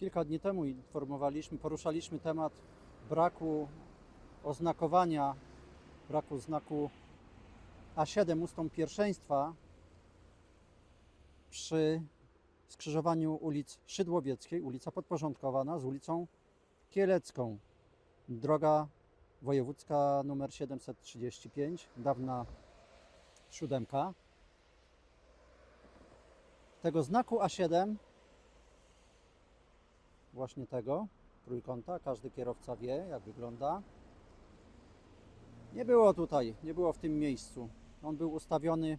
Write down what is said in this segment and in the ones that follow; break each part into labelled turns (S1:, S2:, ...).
S1: Kilka dni temu informowaliśmy, poruszaliśmy temat braku oznakowania, braku znaku A7 ustąp pierwszeństwa przy skrzyżowaniu ulic Szydłowieckiej, ulica podporządkowana z ulicą Kielecką. Droga wojewódzka numer 735, dawna siódemka. Tego znaku A7, właśnie tego trójkąta, każdy kierowca wie jak wygląda. Nie było tutaj, nie było w tym miejscu. On był ustawiony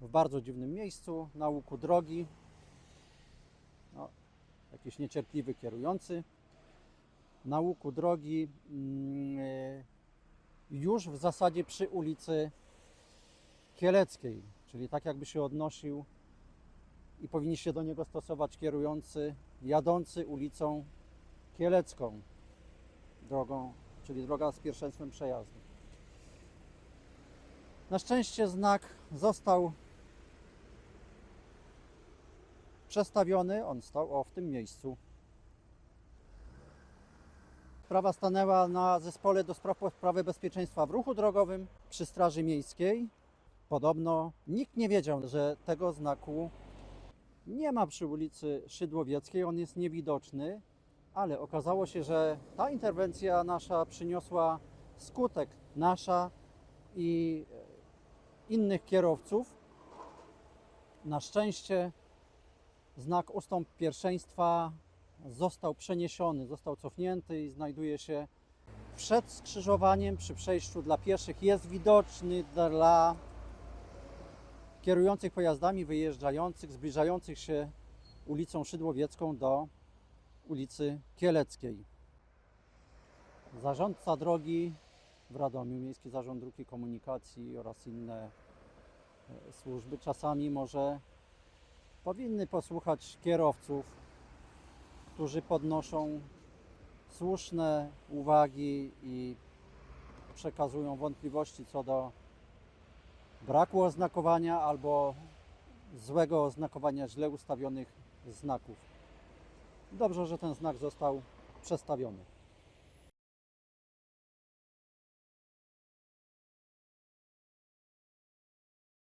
S1: w bardzo dziwnym miejscu, na łuku drogi. No, jakiś niecierpliwy kierujący. Na łuku drogi, mm, już w zasadzie przy ulicy Kieleckiej, czyli tak jakby się odnosił i powinni się do niego stosować kierujący jadący ulicą Kielecką drogą, czyli droga z pierwszeństwem przejazdu. Na szczęście znak został przestawiony, on stał o w tym miejscu. Sprawa stanęła na zespole do spraw poprawy bezpieczeństwa w ruchu drogowym przy Straży Miejskiej. Podobno nikt nie wiedział, że tego znaku nie ma przy ulicy Szydłowieckiej, on jest niewidoczny, ale okazało się, że ta interwencja nasza przyniosła skutek nasza i e, innych kierowców. Na szczęście znak ustąp pierwszeństwa został przeniesiony, został cofnięty i znajduje się przed skrzyżowaniem przy przejściu dla pieszych. Jest widoczny dla kierujących pojazdami wyjeżdżających, zbliżających się ulicą Szydłowiecką do ulicy Kieleckiej. Zarządca drogi w Radomiu, Miejski Zarząd Dróg i Komunikacji oraz inne e, służby czasami może powinny posłuchać kierowców, którzy podnoszą słuszne uwagi i przekazują wątpliwości co do braku oznakowania albo złego oznakowania źle ustawionych znaków. Dobrze, że ten znak został przestawiony.